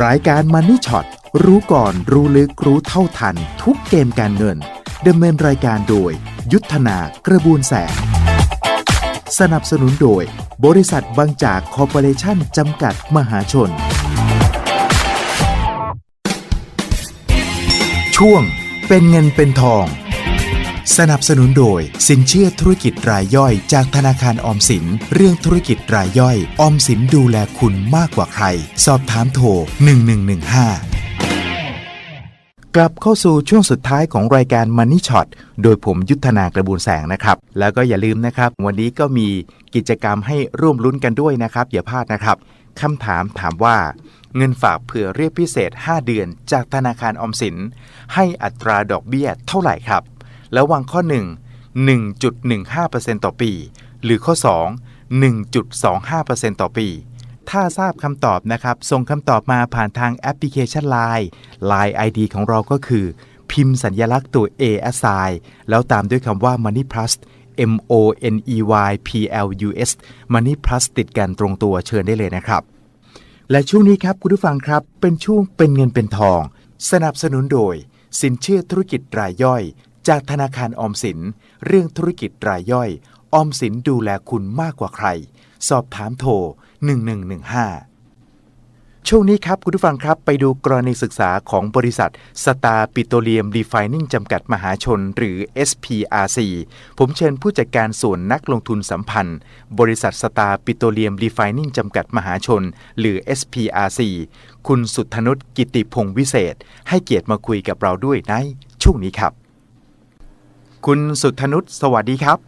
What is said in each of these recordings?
รายการมันนี่ช็อตรู้ก่อนรู้ลึกรู้เท่าทัน ทุกเกมการเงินดำเนินรายการโดย ยุทธนากระบวนแสง สนับสนุนโดย บริษัทบางจากคอร์ปอเรชั่นจำกัดมหาชน ช่วงเป็นเงินเป็นทอง สนับสนุนโดย สินเชื่อธุรกิจรายย่อย จากธนาคารออมสิน เรื่องธุรกิจรายย่อย ออมสินดูแลคุณมากกว่าใคร สอบถามโทร 1115 กลับเข้าสู่ช่วงสุดท้ายของรายการ Money Shot โดยผมยุทธนากระบูลแสงนะครับ แล้วก็อย่าลืมนะครับ วันนี้ก็มีกิจกรรมให้ร่วมลุ้นกันด้วยนะครับ อย่าพลาดนะครับคำถามถามว่าเงินฝากเผื่อเรียกพิเศษ 5 เดือน จากธนาคารออมสิน ให้อัตราดอกเบี้ยเท่าไหร่ครับ แล้ววางข้อ 1 1.15%ต่อปี หรือข้อ 2 1.25%ต่อปี ถ้าทราบคำตอบนะครับ ส่งคำตอบมาผ่านทางแอปพลิเคชัน Line Line ID ของเราก็คือ พิมพ์สัญญลักษณ์ตัว A S I แล้วตามด้วยคำว่า Money Plus M O N E Y P L U S Money Plus ติดกันตรงตัวเชิญได้เลยนะครับ และช่วงนี้ครับคุณผู้ฟังครับ เป็นช่วงเป็นเงินเป็นทอง สนับสนุนโดย สินเชื่อธุรกิจรายย่อย จากธนาคารออมสิน เรื่องธุรกิจรายย่อย ออมสินดูแลคุณมากกว่าใคร สอบถามโทร 1115 ช่วงนี้ครับคุณผู้ฟังครับ ไปดูกรณีศึกษาของบริษัทสตาร์ปิโตเลียมรีไฟนิ่งจำกัดมหาชน หรือ SPRC ผมเชิญผู้จัดการส่วนนักลงทุนสัมพันธ์ บริษัทสตาร์ปิโตเลียมรีไฟนิ่งจำกัดมหาชน หรือ SPRC คุณสุทธนุชกิติพงศ์วิเศษ ให้เกียรติมาคุยกับเราด้วยในช่วงนี้ครับ คุณสุทธนุชสวัสดีครับ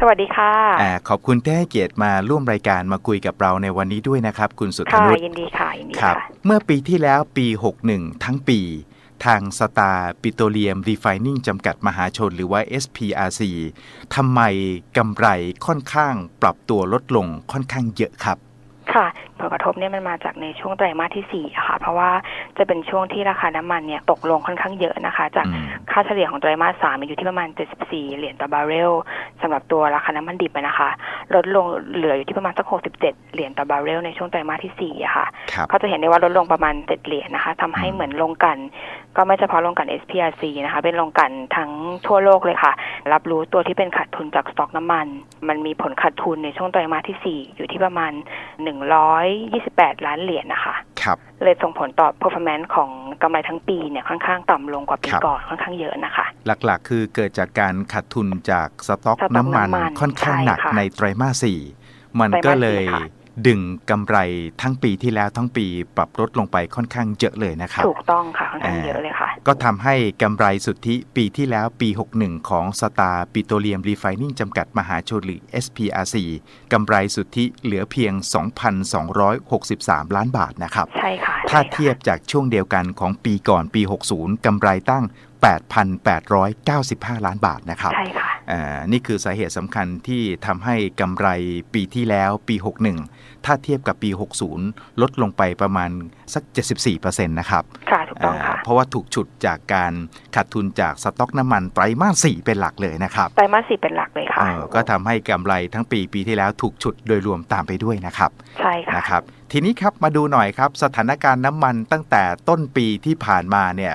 สวัสดีค่ะอ่าขอบคุณที่ให้เกียรติมาร่วมรายการมาคุยกับเราในวันนี้ด้วยนะครับ คุณสุทธค่ะนุชยินดีค่ะยินดีครับ ค่ะเมื่อปีที่แล้วปี 61 ทั้งปี ทางสตาร์ปิโตรเลียมรีไฟนิ่งจำกัดมหาชนหรือว่า SPRC ทำไมกำไรค่อนข้างปรับตัวลดลงค่อนข้างเยอะครับ ค่ะผ ลกระทบเนี่ยมันมาจากในช่วงไตรมาสที่สี่อะค่ะ เพราะว่าจะเป็นช่วงที่ราคาน้ำมันเนี่ยตกลงค่อนข้างเยอะนะคะ จากอืมค่าเฉลี่ยของไตรมาสสามอยู่ที่ประมาณ 74 เหรียญต่อบาร์เรลสำหรับตัวราคาน้ำมันดิบอะนะคะ ลดลงเหลืออยู่ที่ประมาณสัก 67 เหรียญต่อบาร์เรลในช่วงไตรมาสที่สี่อะค่ะครับเขาจะเห็นได้ว่าลดลงประมาณ 7 เหรียญนะคะทำให้เหมือนลงกัน ก็ไม่เฉพาะลงกัน SPRC นะคะ เป็นลงกันทั้งทั่วโลกเลยค่ะ รับรู้ตัวที่เป็นขาดทุนจากสต็อกน้ำมัน มันมีผลขาดทุนในช่วงไตรมาสที่ 4 อยู่ที่ประมาณ128 ล้านเหรียญนะคะครับเลยส่งผลต่อ performance ของกำไรทั้งปีเนี่ยค่อนข้างต่ำลงกว่าปีครับก่อนค่อนข้างเยอะนะคะ หลักๆ คือเกิดจากการขาดทุนจากสต็อกสต็อกน้ำมันน้ำมันค่อนข้างหนักใช่ค่ะในไตรมาสสี่มันไตรมาสก็เลยสี่ค่ะ ดึงกำไรทั้งปีที่แล้วทั้งปีปรับลดลงไปค่อนข้างเยอะเลยนะครับ ถูกต้องค่ะค่อนข้างอ่าเยอะเลยค่ะ ก็ทำให้กำไรสุทธิปีที่แล้วปี 61 ของสตาร์ปิโตรเลียมรีไฟนิ่งจำกัดมหาชนหรือ SPRC กำไรสุทธิเหลือเพียง 2,263 ล้านบาทนะครับ ใช่ค่ะ ถ้าใช่ค่ะเทียบจากช่วงเดียวกันของปีก่อนปี 60กำไรตั้ง 8,895 ล้านบาทนะครับ ใช่ค่ะอ่า นี่คือสาเหตุสำคัญที่ทำให้กำไรปีที่แล้วปี 61 ถ้าเทียบกับปี 60 ลดลงไปประมาณสัก 74%นะครับค่ะถูกต้องค่ะอ่าเพราะว่าถูกฉุดจากการขาดทุนจากสต็อกน้ำมันไตรมาส 4 เป็นหลักเลยนะครับ ไตรมาสสี่เป็นหลักเลยค่ะเออก็ทำให้กำไรทั้งปีปีที่แล้วถูกฉุดโดยรวมตามไปด้วยนะครับ ใช่ค่ะนะครับ ทีนี้ครับมาดูหน่อยครับสถานการณ์น้ำมันตั้งแต่ต้นปีที่ผ่านมาเนี่ย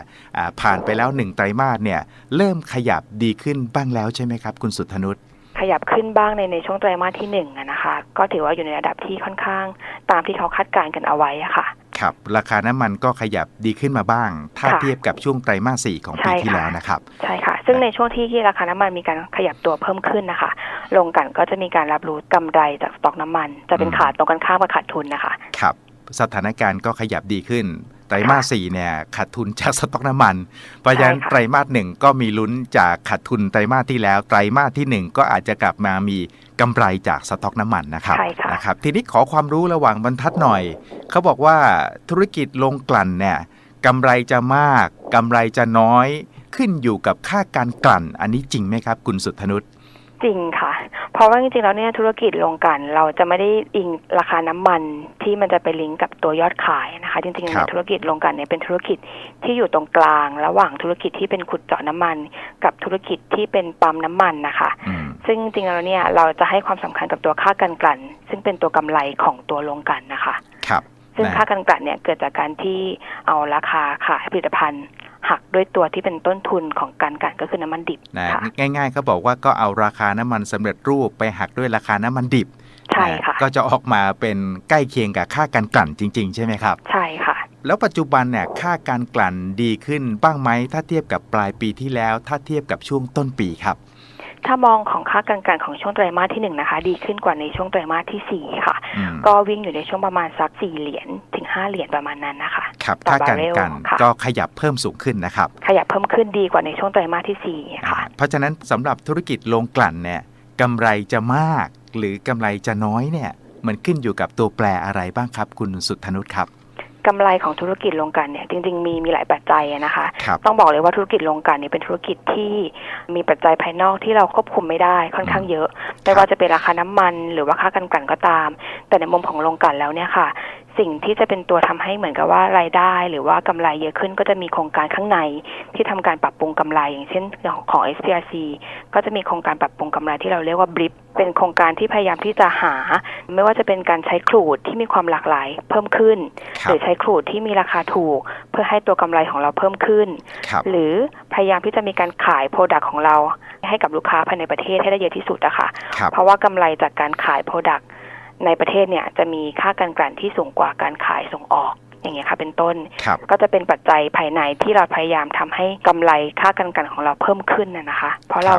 ผ่านไปแล้วหนึ่งไตรมาสเนี่ยเริ่มขยับดีขึ้นบ้างแล้วใช่ไหมครับ คุณสุธนุช ขยับขึ้นบ้างในในช่วงไตรมาสที่หนึ่งอะนะคะ ก็ถือว่าอยู่ในระดับที่ค่อนข้าง ตามที่เขาคาดการณ์กันเอาไว้อะค่ะครับราคาน้ำมันก็ขยับดีขึ้นมาบ้าง ถ้าค่ะเทียบกับช่วงไตรมาสสี่ของปีใช่ที่ค่ะแล้วนะครับ ใช่ค่ะ ซึ่งในช่วงที่ที่ราคาน้ำมันมีการขยับตัวเพิ่มขึ้นนะคะ ลงกันก็จะมีการรับรู้กำไรจากสต็อกน้ำมัน จะเป็นอืมขาดตรงกันข้ามกับขาดทุนนะคะ ครับ สถานการณ์ก็ขยับดีขึ้น ไตรมาสสี่เนี่ยขาดทุนจากสต็อกน้ำมัน เพราะฉะนั้นใช่ค่ะไตรมาสหนึ่งก็มีลุ้นจากขาดทุนไตรมาสที่แล้ว ไตรมาสที่หนึ่งก็อาจจะกลับมามีกำไรจากสต็อกน้ำมันนะครับใช่ค่ะนะครับ ทีนี้ขอความรู้ระหว่างบรรทัดหน่อย เขาบอกว่าธุรกิจลงกลั่นเนี่ยกำไรจะมากกำไรจะน้อยขึ้นอยู่กับค่าการกลั่น อันนี้จริงไหมครับ คุณสุธนุชจริงค่ะ เพราะว่าจริงๆแล้วเนี่ยธุรกิจลงกัน เราจะไม่ได้อิงราคาน้ำมันที่มันจะไปลิงก์กับตัวยอดขายนะคะ จริงๆครับในธุรกิจลงกันเนี่ยเป็นธุรกิจที่อยู่ตรงกลาง ระหว่างธุรกิจที่เป็นขุดเจาะน้ำมัน กับธุรกิจที่เป็นปั๊มน้ำมันนะคะอืมซึ่งจริงๆแล้วเนี่ยเราจะให้ความสำคัญกับตัวค่าการกลั่น ซึ่งเป็นตัวกำไรของตัวลงกันนะคะ ครับซึ่งนะค่าการกลั่นเนี่ยเกิดจากการที่เอาราคาขายผลิตภัณฑ์ หักด้วยตัวที่เป็นต้นทุนของการกลั่นก็คือน้ำมันดิบนะค่ะง่ายๆก็บอกว่าก็เอาราคาน้ำมันสำเร็จรูปไปหักด้วยราคาน้ำมันดิบใช่นค่ะก็จะออกมาเป็นใกล้เคียงกับค่าการกลั่นจริง ๆ ใช่ไหมครับ ใช่ค่ะ แล้วปัจจุบันเนี่ยค่าการกลั่นดีขึ้นบ้างไหมถ้าเทียบกับปลายปีที่แล้ว ถ้าเทียบกับช่วงต้นปีครับ ถ้ามองของค่าการกลั่นของช่วงไตรมาสที่หนึ่งนะคะดีขึ้นกว่าในช่วงไตรมาสที่สี่ค่ะอืมก็วิ่งอยู่ในช่วงประมาณสักสี่เหรียญถึงห้าเหรียญประมาณนั้นนะคะครับต่อค่าการบาร์เรลกลั่นค่ะก็ขยับเพิ่มสูงขึ้นนะครับ ขยับเพิ่มขึ้นดีกว่าในช่วงไตรมาสที่สี่ค่ะเพราะฉะนั้นสำหรับธุรกิจโรงกลั่นเนี่ยกำไรจะมากหรือกำไรจะน้อยเนี่ยมันขึ้นอยู่กับตัวแปรอะไรบ้างครับ คุณสุทธนุชครับ กำไรของธุรกิจโรงกลั่นเนี่ยจริง ๆ มีมีหลายปัจจัยอะนะคะครับต้องบอกเลยว่าธุรกิจโรงกลั่นเนี่ยเป็นธุรกิจที่มีปัจจัยภายนอกที่เราควบคุมไม่ได้ค่อนข้างเยอะ ไม่ว่าจะเป็นราคาน้ำมัน หรือว่าค่าการกลั่นก็ตาม แต่ในมุมของโรงกลั่นแล้วเนี่ยค่ะ สิ่งที่จะเป็นตัวทำให้เหมือนกับว่ารายได้ หรือว่ากำไรเยอะขึ้นก็จะมีโครงการข้างในที่ทำการปรับปรุงกำไร อย่างเช่นของ SPRC ก็จะมีโครงการปรับปรุงกำไรที่เราเรียกว่าบริปเป็นโครงการที่พยายามที่จะหา ไม่ว่าจะเป็นการใช้ครูดที่มีความหลากหลายเพิ่มขึ้นคหรับรือใช้ครูดที่มีราคาถูก เพื่อให้ตัวกำไรของเราเพิ่มขึ้นครับหรือพยายามที่จะมีการขายโปรดักต์ของเรา ให้กับลูกค้าภายในประเทศให้ได้เยอะที่สุดอะค่ะครับเพราะว่ากำไรจากการขายโปรดักต์ ในประเทศเนี่ยจะมีค่าการกลั่นที่สูงกว่าการขายส่งออกอย่างเงี้ยค่ะเป็นต้นครับก็จะเป็นปัจจัยภายในที่เราพยายามทำให้กำไรค่าการกลั่นของเราเพิ่มขึ้นนะนะคะ เพราะเรา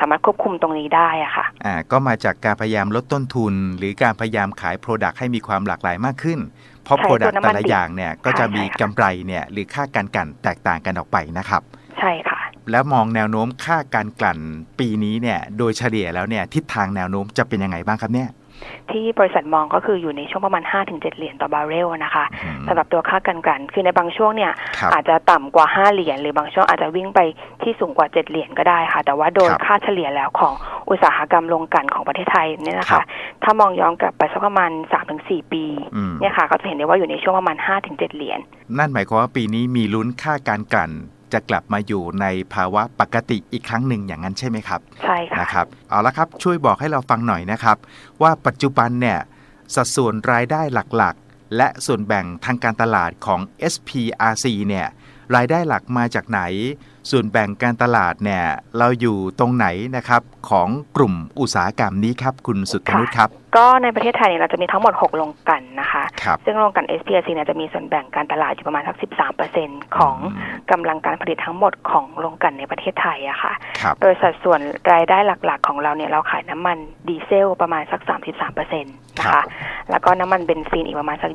สามารถควบคุมตรงนี้ได้อะค่ะอ่าก็มาจากการพยายามลดต้นทุน หรือการพยายามขาย Product ให้มีความหลากหลายมากขึ้น เพราะใช่ Product ตัวน้ำแต่มันละดิบอย่างเนี่ยก็จะมีใช่ค่ะกำไรเนี่ยหรือค่าการกลั่นแตกต่างกันออกไปนะครับ ใช่ค่ะ แล้วมองแนวโน้มค่าการกลั่นปีนี้เนี่ยโดยเฉลี่ยแล้วเนี่ยทิศทางแนวโน้มจะเป็นยังไงบ้างครับเนี่ย ที่บริษัทมองก็คืออยู่ในช่วงประมาณ 5-7 เหรียญต่อบาร์เรลนะคะอืมสำหรับตัวค่าการกลั่นคือในบางช่วงเนี่ยครับอาจจะต่ำกว่า 5 เหรียญหรือบางช่วงอาจจะวิ่งไปที่สูงกว่า 7 เหรียญก็ได้ค่ะ แต่ว่าโดยครับค่าเฉลี่ยแล้วของอุตสาหกรรมโรงกลั่นของประเทศไทยเนี่ยนะครัคะบถ้ามองย้อนกลับไปสักประมาณ 3-4 ปีอืมเนี่ยค่ะก็จะเห็นได้ว่าอยู่ในช่วงประมาณ 5-7 เหรียญนั่นหมายความว่าปีนี้มีลุ้นค่าการกลั่น จะกลับมาอยู่ในภาวะปกติอีกครั้งหนึ่งอย่างนั้นใช่ไหมครับ ใช่ค่ะนะครับเอาละครับช่วยบอกให้เราฟังหน่อยนะครับ ว่าปัจจุบันเนี่ยสัดส่วนรายได้หลักๆ และส่วนแบ่งทางการตลาดของ SPRC เนี่ยรายได้หลักมาจากไหน ส่วนแบ่งการตลาดเนี่ยเราอยู่ตรงไหนนะครับของกลุ่มอุตสาหกรรมนี้ครับคุณสุทธนุชครับ ก็ในประเทศไทยเนี่ยเราจะมีทั้งหมด 6 โรงกลั่นนะคะครับ ซึ่งโรงกลั่น SPRC เนี่ยจะมีส่วนแบ่งการตลาดอยู่ประมาณสัก 13%ของมกำลังการผลิตทั้งหมดของโรงกลั่นในประเทศไทยอะค่ะครับโดยสัดส่วนรายได้หลักๆ ของเราเนี่ยเราขายน้ำมันดีเซลประมาณสัก 33%นะครัคะบแล้วก็น้ำมันเบนซินอีกประมาณสัก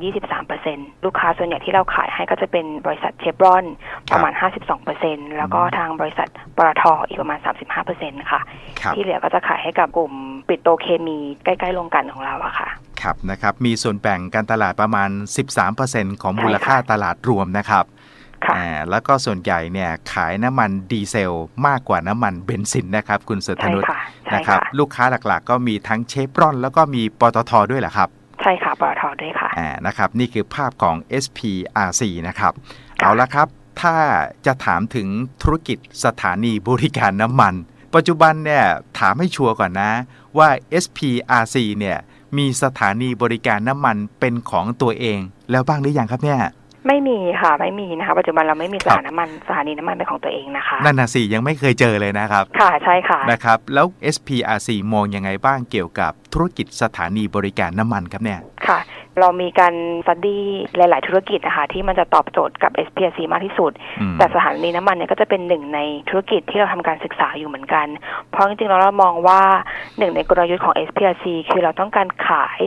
23%ลูกค้าส่วนใหญ่ที่เราขายให้ก็จะเป็นบริษัทเชฟรอนประมาณ 52%แล้วก็ทางบริษัทปตทอีกประมาณ 35%ค่ะครับที่เหลือก็จะขายให้กับกลุ่มปิโตรเคมีใกล้ๆโรงกลั่นของเราอะค่ะ ครับนะครับมีส่วนแบ่งการตลาดประมาณ 13%ของมูลค่าใช่ค่ะตลาดรวมนะครับค่ะอ่าแล้วก็ส่วนใหญ่เนี่ยขายน้ำมันดีเซลมากกว่าน้ำมันเบนซินนะครับ คุณเสธใช่นุชค่ะใช่นะครับค่ะลูกค้าหลักๆ ก็มีทั้งเชฟรอน แล้วก็มีปตทด้วยแหละครับใช่ค่ะปตทด้วยค่ะอ่านะครับนี่คือภาพของ SPRC นะครับค่ะเอาละครับ ถ้าจะถามถึงธุรกิจสถานีบริการน้ำมัน ปัจจุบันเนี่ยถามให้ชัวร์ก่อนนะว่า SPRC เนี่ย มีสถานีบริการน้ำมันเป็นของตัวเอง แล้วบ้างหรือยังครับเนี่ย ไม่มีค่ะไม่มีนะคะ ปัจจุบันเราไม่มีสครับถานน้ำมันสถานีน้ำมันเป็นของตัวเองนะคะนั่นน่ะสิยังไม่เคยเจอเลยนะครับ ค่ะใช่ค่ะนะครับ แล้ว SPRC มองยังไงบ้างเกี่ยวกับธุรกิจสถานีบริการน้ำมันครับเนี่ยค่ะ เรามีการสตี้หลาย ๆ ธุรกิจนะคะที่มันจะตอบโจทย์กับ SPRC มากที่สุดอืมแต่สถานีน้ำมันเนี่ยก็จะเป็นหนึ่งในธุรกิจที่เราทำการศึกษาอยู่เหมือนกัน เพราะจริงๆแล้วเรามองว่าหนึ่งในกลยุทธ์ของ SPRC คือเราต้องการขาย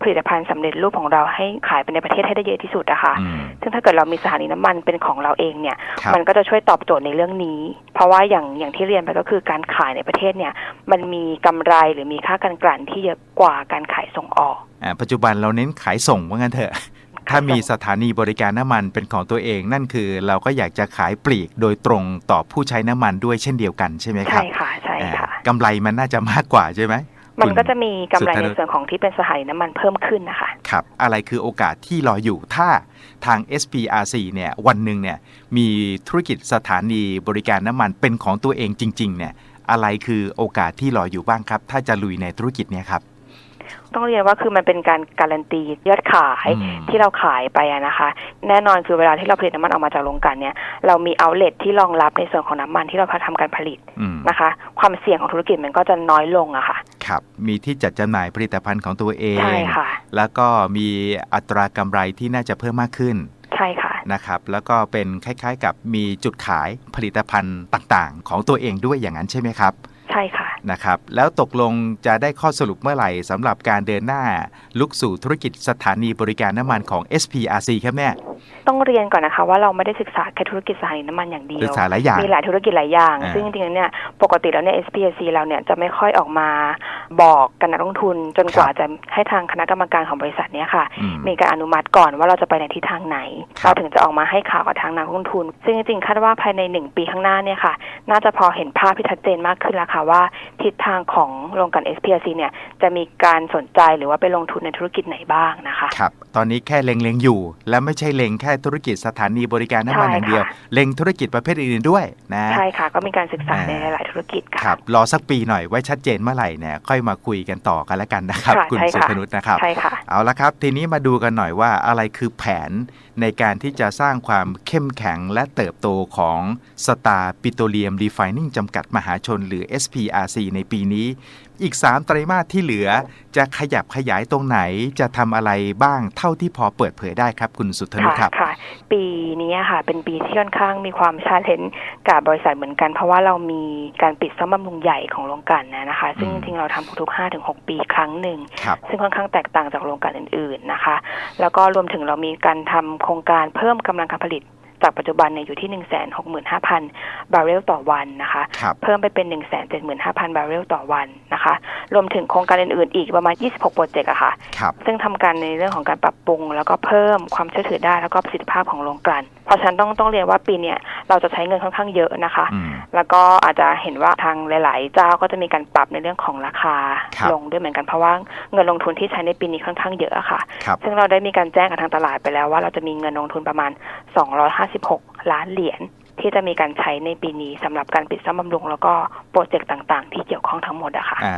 ผลิตภัณฑ์สำเร็จรูปของเราให้ขายไปในประเทศให้ได้เยอะที่สุดนะคะอืมซึ่งถ้าเกิดเรามีสถานีน้ำมันเป็นของเราเองเนี่ยครับมันก็จะช่วยตอบโจทย์ในเรื่องนี้ เพราะว่าอย่างอย่างที่เรียนไปก็คือการขายในประเทศเนี่ย มันมีกำไรหรือมีค่าการกลั่นที่เยอะกว่าการขายส่งออกอ่า ปัจจุบันเราเน้นขายส่งว่างั้นเถอะถ้ามีสถานีบริการน้ำมันเป็นของตัวเอง นั่นคือเราก็อยากจะขายปลีกโดยตรงต่อผู้ใช้น้ำมันด้วยเช่นเดียวกันใช่ไหมครัใช่บค่ะใช่ค่ะอ่ากำไรมันน่าจะมากกว่าใช่ไหมมันคุณก็จะมีกำไรสุธในนุชส่วนของที่เป็นสถานีน้ำมันเพิ่มขึ้นนะคะครับอะไรคือโอกาสที่รออยู่ถ้าทาง SPRC เนี่ยวันหนึ่งเนี่ยมีธุรกิจสถานีบริการน้ำมันเป็นของตัวเองจริง ๆ เนี่ยอะไรคือโอกาสที่รออยู่บ้างครับ ถ้าจะลุยในธุรกิจเนี้ยครับ ต้องเรียนว่าคือมันเป็นการการันตียอดขายอืมที่เราขายไปอะนะคะ แน่นอนคือเวลาที่เราผลิตน้ำมันออกมาจากโรงกลั่นเนี่ยเรามีเอาเลทที่รองรับในส่วนของน้ำมันที่เราทำการผลิตอืมนะคะ ความเสี่ยงของธุรกิจมันก็จะน้อยลงอะค่ะครับมีที่จัดจำหน่ายผลิตภัณฑ์ของตัวเองใช่ค่ะแล้วก็มีอัตรากำไรที่น่าจะเพิ่มมากขึ้นใช่ค่ะนะครับแล้วก็เป็นคล้าย ๆ กับมีจุดขายผลิตภัณฑ์ต่างๆ ของตัวเองด้วยอย่างนั้นใช่ไหมครับ ใช่ค่ะ นะครับ แล้วตกลงจะได้ข้อสรุปเมื่อไหร่สำหรับการเดินหน้า ลุกสู่ธุรกิจสถานีบริการน้ำมันของ SPRC ครับเนี่ยต้องเรียนก่อนนะคะว่าเราไม่ได้ศึกษาแค่ธุรกิจสถานีน้ำมันอย่างเดียศึวกษาหลายอย่างมีหลายธุรกิจหลายอย่างอ่าซึ่งจริงๆแล้วเนี่ยปกติแล้วเนี่ย SPC เราเนี่ยจะไม่ค่อยออกมาบอกกันนักลงทุน จนกว่าจะให้ทางคณะกรรมการของบริษัทเนี่ยค่ะอืมมีการอนุมัติก่อนว่าเราจะไปในทิศทางไหนครับเราถึงจะออกมาให้ข่าวกับทางนักลงทุน ซึ่งจริงๆคาดว่าภายในหนึ่งปีข้างหน้าเนี่ยค่ะ น่าจะพอเห็นภาพที่ชัดเจนมากขึ้นแล้วค่ะว่า ทิศทางของโรงกัน SPC เนี่ยจะมีการสนใจหรือว่าไปลงทุนในธุรกิจไหนบ้างนะคะ ครับ ตอนนี้แค่เล็งๆอยู่ และไม่ใช่เล็งแค่ธุรกิจสถานีบริการน้ำมันใช่อย่างเดียวค่ะเล็งธุรกิจประเภทอื่นๆด้วยนะใช่ค่ะ ก็มีการศึกษาอ่าในหลายๆธุรกิจคค่ะรับรอสักปีหน่อยไว้ชัดเจนเมื่อไหร่เนี่ยค่อยมาคุยกันต่อกันแล้วกันนะครับค่ะคุณใช่สุค่ะธนุชนะครับใช่ค่ะเอาละครับ ทีนี้มาดูกันหน่อยว่าอะไรคือแผนในการที่จะสร้างความเข้มแข็งและเติบโตของสตาร์ปิโตรเลียมรีไฟนิ่งจำกัดมหาชน หรือ SPRC ในปีนี้ อีก 3 ไตรมาสที่เหลือ จะขยับขยายตรงไหนจะทำอะไรบ้างเท่าที่พอเปิดเผยได้ครับ คุณสุธนุชครับค่ะ ปีนี้ค่ะ เป็นปีที่ค่อนข้างมีความชาเลนจ์กับบริษัทเหมือนกัน เพราะว่าเรามีการปิดซ่อมบำรุงใหญ่ของโรงกลั่นนะนะคะ ซึ่งอืจมริงๆเราทำทุกๆ5ถึง6ปีครั้งหนึ่งครับซึ่งค่อนข้างแตกต่างจากโรงกลั่นอื่น ๆนะคะ แล้วก็รวมถึงเรามีการทำโครงการเพิ่มกำลังการผลิต จากปัจจุบันเนี่ยอยู่ที่165,000บาร์เรลต่อวันนะคะครับเพิ่มไปเป็น175,000บาร์เรลต่อวันนะคะ รวมถึงโครงการอื่นๆ อีกประมาณ26โปรเจกต์อะค่ะครับซึ่งทำการในเรื่องของการปรับปรุง แล้วก็เพิ่มความเชื่อถือได้แล้วก็ประสิทธิภาพของโรงกลั่นเพราะฉะนั้นต้องต้องเรียนว่าปีเนี้ยเราจะใช้เงินค่อนข้างเยอะนะคะอืมแล้วก็อาจจะเห็นว่าทางหลาย ๆ เจ้าก็จะมีการปรับในเรื่องของราคาครับลงด้วยเหมือนกันเพราะว่าเงินลงทุนที่ใช้ในปีนี้ค่อนข้างเยอะอะค่ะครับซึ่งเราได้มีการแจ้งกับทางตลาดไปแล้วว่าเราจะมีเงินลงทุนประมาณ256 ล้านเหรียญที่จะมีการใช้ในปีนี้สำหรับการปิดซ่อมบำรุง แล้วก็โปรเจกต์ต่างๆ ที่เกี่ยวข้องทั้งหมดอะค่ะอ่า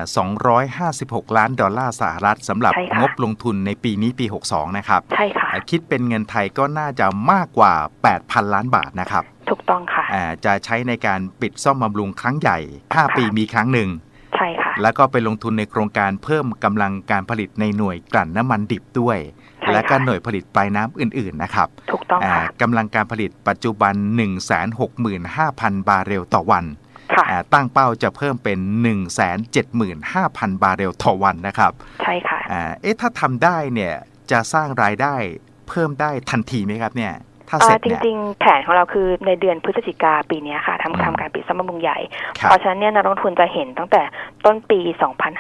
256 ล้านดอลลาร์สหรัฐสำหรับใช่ค่ะงบลงทุนในปีนี้ปี 62 นะครับ ใช่ค่ะอ่าคิดเป็นเงินไทยก็น่าจะมากกว่า 8,000 ล้านบาทนะครับ ถูกต้องค่ะอ่าจะใช้ในการปิดซ่อมบำรุงครั้งใหญ่ 5 ปีมีครั้งหนึ่งใช่ค่ะ แล้วก็ไปลงทุนในโครงการเพิ่มกำลังการผลิตในหน่วยกลั่นน้ำมันดิบด้วยใช่ค่ะ และก็หน่วยผลิตปลายน้ำอื่น ๆ นะครับถูกต้องอ่าค่ะกำลังการผลิตปัจจุบัน 165,000 บาร์เรลต่อวันค่ะอ่าตั้งเป้าจะเพิ่มเป็น 175,000 บาร์เรลต่อวันนะครับ ใช่ค่ะอ่าเอ๊ะถ้าทำได้เนี่ยจะสร้างรายได้เพิ่มได้ทันทีไหมครับเนี่ย ถ้าเอ่เสร็อจจเนี่ยริง ๆ แผนของเราคือในเดือนพฤศจิกาปีเนี้ยค่ะอืมทำทำการปิดซ่อมบำรุงใหญ่ครับเพราะฉะนั้นเนี่ยนักลงทุนจะเห็นตั้งแต่ต้นปี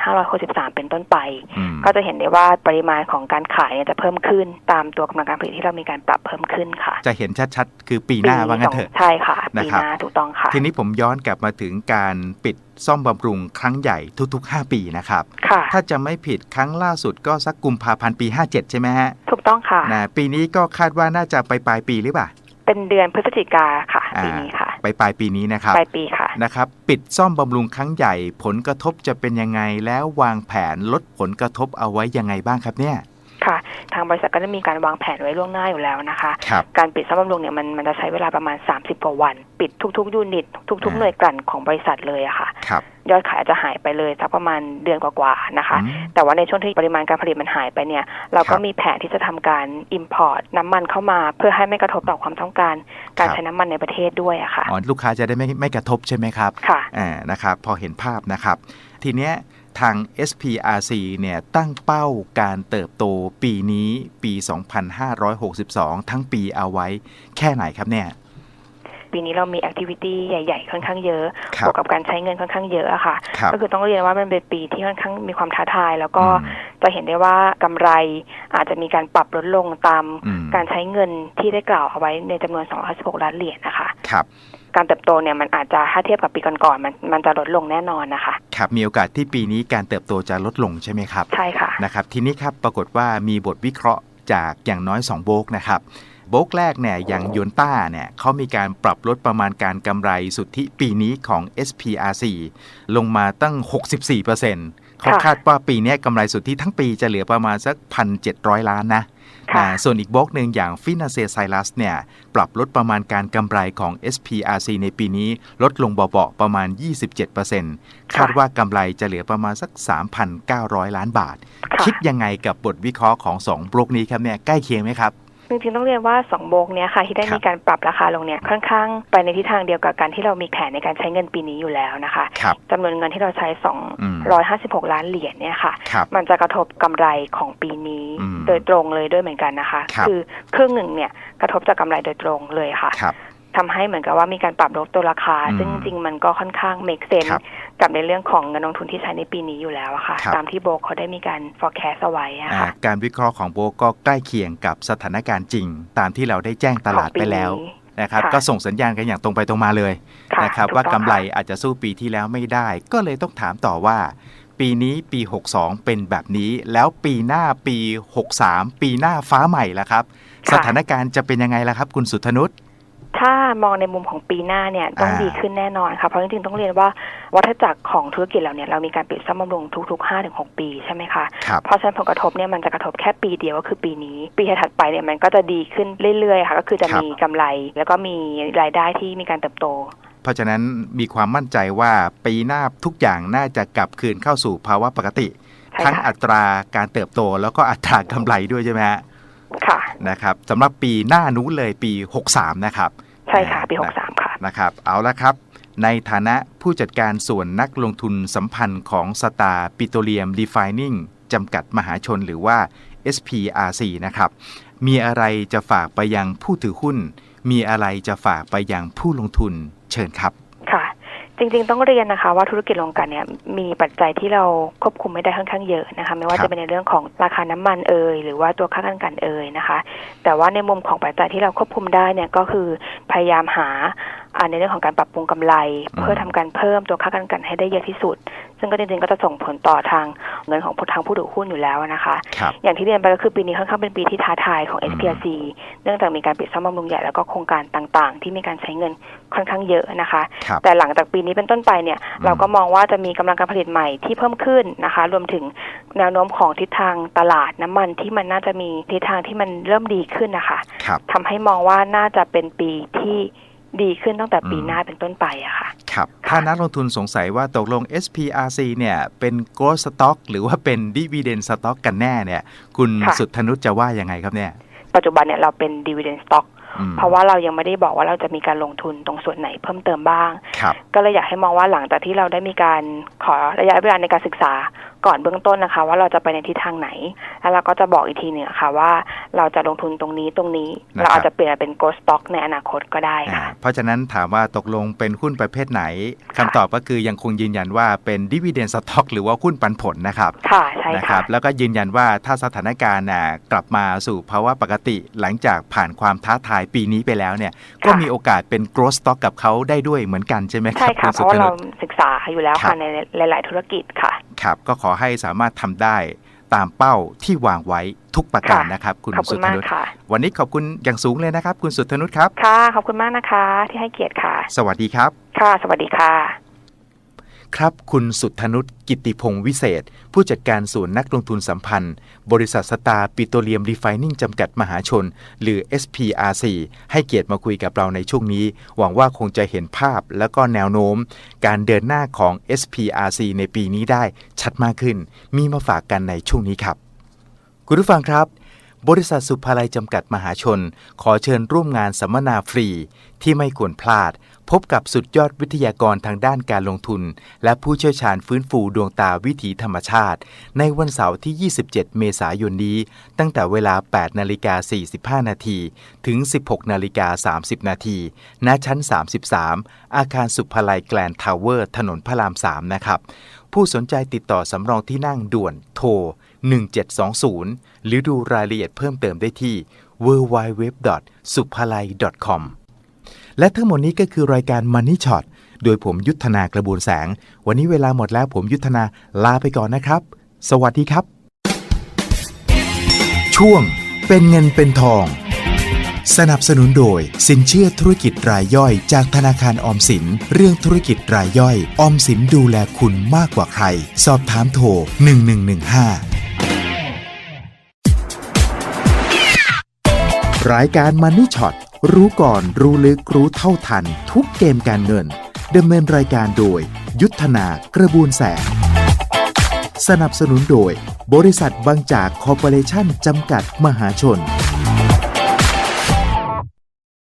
2563 เป็นต้นไปอืมก็จะเห็นได้ว่าปริมาณของการขายเนี่ยจะเพิ่มขึ้นตามตัวกำลังการผลิตที่เรามีการปรับเพิ่มขึ้นค่ะ จะเห็นชัดๆ คือปีหน้าว่างั้นเถอะใช่ค่ะ นะปีครับหน้าถูกต้องค่ะ ทีนี้ผมย้อนกลับมาถึงการปิดซ่อมบำรุงครั้งใหญ่ทุก ๆ 5 ปีนะครับค่ะถ้าจะไม่ผิดครั้งล่าสุดก็สักกุมภาพันธ์ปี 57 ใช่ไหมฮะ ถูกต้องค่ะนะปีนี้ก็คาดว่าน่าจะไปปลายปีหรือเปล่า เป็นเดือนพฤศจิกาค่ะอ่าปีนี้ค่ะ ไปปลายปีนี้นะครับ ปลายปีค่ะ นะครับ ปิดซ่อมบำรุงครั้งใหญ่ ผลกระทบจะเป็นยังไงแล้ววางแผนลดผลกระทบเอาไว้ยังไงบ้างครับเนี่ย ค่ะ ทางบริษัทก็จะมีการวางแผนไว้ล่วงหน้าอยู่แล้วนะคะครับการปิดซ่อมบำรุงเนี่ยมันมันจะใช้เวลาประมาณ 30กว่าวัน ปิดทุกๆยูนิตทุกๆอ่าหน่วยกลั่นของบริษัทเลยอะค่ะครับยอดขายอาจจะหายไปเลยสักประมาณเดือนกว่าๆนะคะอืมแต่ว่าในช่วงที่ปริมาณการผลิตมันหายไปเนี่ย เราก็ครับมีแผนที่จะทำการ import น้ำมันเข้ามา เพื่อให้ไม่กระทบต่อความต้องการการครับใช้น้ำมันในประเทศด้วยอะค่ะอ๋อลูกค้าจะได้ไม่ไม่กระทบใช่ไหมครับ ค่ะอ่านะครับ พอเห็นภาพนะครับ ทีเนี้ย ทาง SPRC เนี่ยตั้งเป้าการเติบโตปีนี้ปี 2562 ทั้งปีเอาไว้แค่ไหนครับเนี่ยปีนี้เรามีแอคทิวิตี้ใหญ่ ๆ ค่อนข้างเยอะครับบวกกับการใช้เงินค่อนข้างเยอะอะค่ะครับก็คือต้องเรียนว่ามันเป็นปีที่ค่อนข้างมีความท้าทาย แล้วก็อืมจะเห็นได้ว่ากำไรอาจจะมีการปรับลดลงตามอืมการใช้เงินที่ได้กล่าวเอาไว้ในจำนวน 216 ล้านเหรียญนะคะ ครับ การเติบโตเนี่ยมันอาจจะถ้าเทียบกับปีก่อนๆมันมันจะลดลงแน่นอนนะคะครับมีโอกาสที่ปีนี้การเติบโตจะลดลงใช่ไหมครับ ใช่ค่ะนะครับทีนี้ครับปรากฏว่ามีบทวิเคราะห์จากอย่างน้อย 2 โบกนะครับโบกแรกเนี่ยอย่างยนต้าเนี่ยเขามีการปรับลดประมาณการกำไรสุทธิปีนี้ของ SPRC ลงมาตั้ง 64%เเขาค่ะคาดว่าปีเนี้ยกำไรสุทธิทั้งปีจะเหลือประมาณสัก 1,700 ล้านนะค่ะอ่า ส่วนอีกบล็อกหนึ่งอย่างฟินาเซไซรัสเนี่ยปรับลดประมาณการกำไรของ SPRC ในปีนี้ลดลงเบาๆประมาณ 27%คาดว่ากำไรจะเหลือประมาณสัก 3,900 ล้านบาทค่ะคิดยังไงกับบทวิเคราะห์ของ 2บล็อกนี้ครับเนี่ยใกล้เคียงไหมครับ จริงๆต้องเรียนว่า2โบกเนี้ยค่ะที่ได้ครับมีการปรับราคาลงเนี่ยค่อนข้างไปในทิศทางเดียวกับการที่เรามีแผนในการใช้เงินปีนี้อยู่แล้วนะคะครับจำนวนเงินที่เราใช้อืม256 ล้านเหรียญเนี่ยค่ะครับมันจะกระทบกำไรของปีนี้อืมโดยตรงเลยด้วยเหมือนกันนะคะครับอครึ่งหนึ่งเนี่ยกระทบจากกำไรโดยตรงเลยค่ะครับทำให้เหมือนกับว่ามีการปรับลดตัวราคาอืมซึ่งจริงๆมันก็ค่อนข้าง make sense ครับ กับในเรื่องของเงินลงทุนที่ใช้ในปีนี้อยู่แล้วอะค่ะครับตามที่โบรกเขาได้มีการ forecast เอาไว้อะอ่าค่ะการวิเคราะห์ของโบรกก็ใกล้เคียงกับสถานการณ์จริง ตามที่เราได้แจ้งตลาดไปแล้วของปีนี้นะครับค่ะก็ส่งสัญญาณกันอย่างตรงไปตรงมาเลยค่ะนะครับถูว่ากำต้องไรค่ะอาจจะสู้ปีที่แล้วไม่ได้ ก็เลยต้องถามต่อว่า ปีนี้ปี 62 เป็นแบบนี้ แล้วปีหน้าปี 63 ปีหน้าฟ้าใหม่ละครับ สถานการณ์จะเป็นยังไงล่ะครับ คุณสุธนุชถ้ามองในมุมของปีหน้าเนี่ยต้องอ่าดีขึ้นแน่นอนค่ะเพราะจริงๆต้องเรียนว่าวัฏจักรของธุรกิจเราเนี่ยเรามีการปิดซ่อมบำรุงทุกๆ5-6ปีใช่ไหมคะครับเพราะฉะนั้นผลกระทบเนี่ยมันจะกระทบแค่ปีเดียวก็คือปีนี้ ปีถัดไปเนี่ยมันก็จะดีขึ้นเรื่อยๆค่ะก็คือจะครับมีกำไร แล้วก็มีรายได้ที่มีการเติบโตเพราะฉะนั้นมีความมั่นใจว่าปีหน้าทุกอย่างน่าจะกลับคืนเข้าสู่ภาวะปกติใช่ทั้งค่ะอัตราการเติบโตแล้วก็อัตรากำไรด้วยใช่ไหมฮะค่ะนะครับสำหรับปีหน้านู้นเลยปี 63 นะครับ ใช่ค่ะ ปีนะ63 ค่ะ นะครับ เอาละครับ ในฐานะผู้จัดการส่วนนักลงทุนสัมพันธ์ของสตาร์ปิโตรเลียมรีไฟนิ่งจำกัดมหาชนหรือว่า SPRC นะครับ มีอะไรจะฝากไปยังผู้ถือหุ้น มีอะไรจะฝากไปยังผู้ลงทุนเชิญครับค่ะ จริงๆต้องเรียนนะคะ ว่าธุรกิจโรงกลั่นเนี่ยมีปัจจัยที่เราควบคุมไม่ได้ค่อนข้างเยอะนะคะไม่ว่าครับจะเป็นในเรื่องของราคาน้ำมันเอ่ยหรือว่าตัวค่าการกันเอ่ยนะคะ แต่ว่าในมุมของปัจจัยที่เราควบคุมได้เนี่ยก็คือพยายามหาอ่า ในเรื่องของการปรับปรุงกำไรอืมเพื่อทำการเพิ่มตัวค่าการกันให้ได้เยอะที่สุด ซึ่งก็จริงๆก็จะส่งผลต่อทางเงินของผู้ทางผู้ถือหุ้นอยู่แล้วนะคะครับอย่างที่เรียนไปก็คือปีนี้ค่อนข้างเป็นปีที่ท้าทายของอืม SPRC เนื่องจากมีการปิดซ่อมบำรุงใหญ่แล้วก็โครงการต่างๆ ที่มีการใช้เงินค่อนข้างเยอะนะคะครับแต่หลังจากปีนี้เป็นต้นไปเนี่ยอืมเราก็มองว่าจะมีกำลังการผลิตใหม่ที่เพิ่มขึ้นนะคะ รวมถึงแนวโน้มของทิศทางตลาดน้ำมันที่มันน่าจะมีทิศทางที่มันเริ่มดีขึ้นนะคะครับทำให้มองว่าน่าจะเป็นปีที่ ดีขึ้นตั้งแต่ปีอืมหน้าเป็นต้นไปอะค่ะ ครับ ถ้านักลงทุนสงสัยว่าตกลง SPRC เนี่ยเป็น growth stock หรือว่าเป็น dividend stock กันแน่เนี่ย คุณค่ะสุทธนุชจะว่ายังไงครับเนี่ย ปัจจุบันเนี่ยเราเป็น dividend stock อืมเพราะว่าเรายังไม่ได้บอกว่าเราจะมีการลงทุนตรงส่วนไหนเพิ่มเติมบ้างครับก็เลยอยากให้มองว่าหลังจากที่เราได้มีการขอระยะเวลาในการศึกษา ก่อนเบื้องต้นนะคะ ว่าเราจะไปในทิศทางไหน แล้วเราก็จะบอกอีกทีหนึ่งค่ะว่าเราจะลงทุนตรงนี้ตรงนี้นะครับเราอาจจะเปลี่ยนเป็น growth stock ในอนาคตก็ได้อ่าค่ะ เพราะฉะนั้นถามว่าตกลงเป็นหุ้นประเภทไหนคำตอบก็คือยังคงยืนยันว่าเป็น dividend stock หรือว่าหุ้นปันผลนะครับค่ะใช่นะคค่ะรับแล้วก็ยืนยันว่าถ้าสถานการณ์น่ะกลับมาสู่ภาวะปกติหลังจากผ่านความท้าทายปีนี้ไปแล้วเนี่ยก็มีโอกาสเป็น growth stock กับเขาได้ด้วยเหมือนกันใช่ไหมคใช่รับค่ะณเพสุราะทว่านุเราชศึกษาอยู่แล้วครัค่ะบในหลาย ๆ ธุรกิจค่ะ ครับ ก็ขอให้สามารถทำได้ตามเป้าที่วางไว้ทุกประการค่ะนะครับ คุณขอบคุสุณทมากนุชค่ะวันนี้ขอบคุณอย่างสูงเลยนะครับ คุณสุทนุชครับ ค่ะ ขอบคุณมากนะคะ ที่ให้เกียรติค่ะ สวัสดีครับ ค่ะ สวัสดีค่ะ ครับ คุณสุทธนุชกิติพงศ์วิเศษ ผู้จัดการส่วนนักลงทุนสัมพันธ์ บริษัทสตาร์ปิโตรเลียมรีไฟนิ่งจำกัดมหาชน หรือ SPRC ให้เกียรติมาคุยกับเราในช่วงนี้ หวังว่าคงจะเห็นภาพและก็แนวโน้ม การเดินหน้าของ SPRC ในปีนี้ได้ชัดมากขึ้น มีมาฝากกันในช่วงนี้ครับ คุณผู้ฟังครับบริษัทสุภาลัยจำกัดมหาชน ขอเชิญร่วมงานสัมมนาฟรี ที่ไม่ควรพลาด พบกับสุดยอดวิทยากรทางด้านการลงทุน และผู้เชี่ยวชาญฟื้นฟูดวงตาวิถีธรรมชาติ ในวันเสาร์ที่ 27 เมษายนนี้ ตั้งแต่เวลา 8 นาฬิกา 45 นาที ถึง 16 นาฬิกา 30 นาทีณชั้น 33 อาคารสุภลัยแกลนทาวเวอร์ ถนนพระราม 3 นะครับ ผู้สนใจติดต่อสำรองที่นั่งด่วนโทร 1720 หรือดูรายละเอียดเพิ่มเติมได้ที่ www. s u p h a l a i c o m และทั้งหมดนี้ก็คือรายการ Money Shot โดยผมยุทธนากระบวนแสง วันนี้เวลาหมดแล้วผมยุทธนาลาไปก่อนนะครับ สวัสดีครับ ช่วงเป็นเงินเป็นทอง สนับสนุนโดย สินเชื่อธุรกิจรายย่อย จากธนาคารออมสิน เรื่องธุรกิจรายย่อย ออมสินดูแลคุณมากกว่าใคร สอบถามโทร 1115รายการ Money Shot รู้ก่อนรู้ลึกรู้เท่าทัน ทุกเกมการเงินดำเนินรายการโดย ยุทธนากระบวนแสง สนับสนุนโดย บริษัทบางจากคอร์ปอเรชั่นจำกัดมหาชน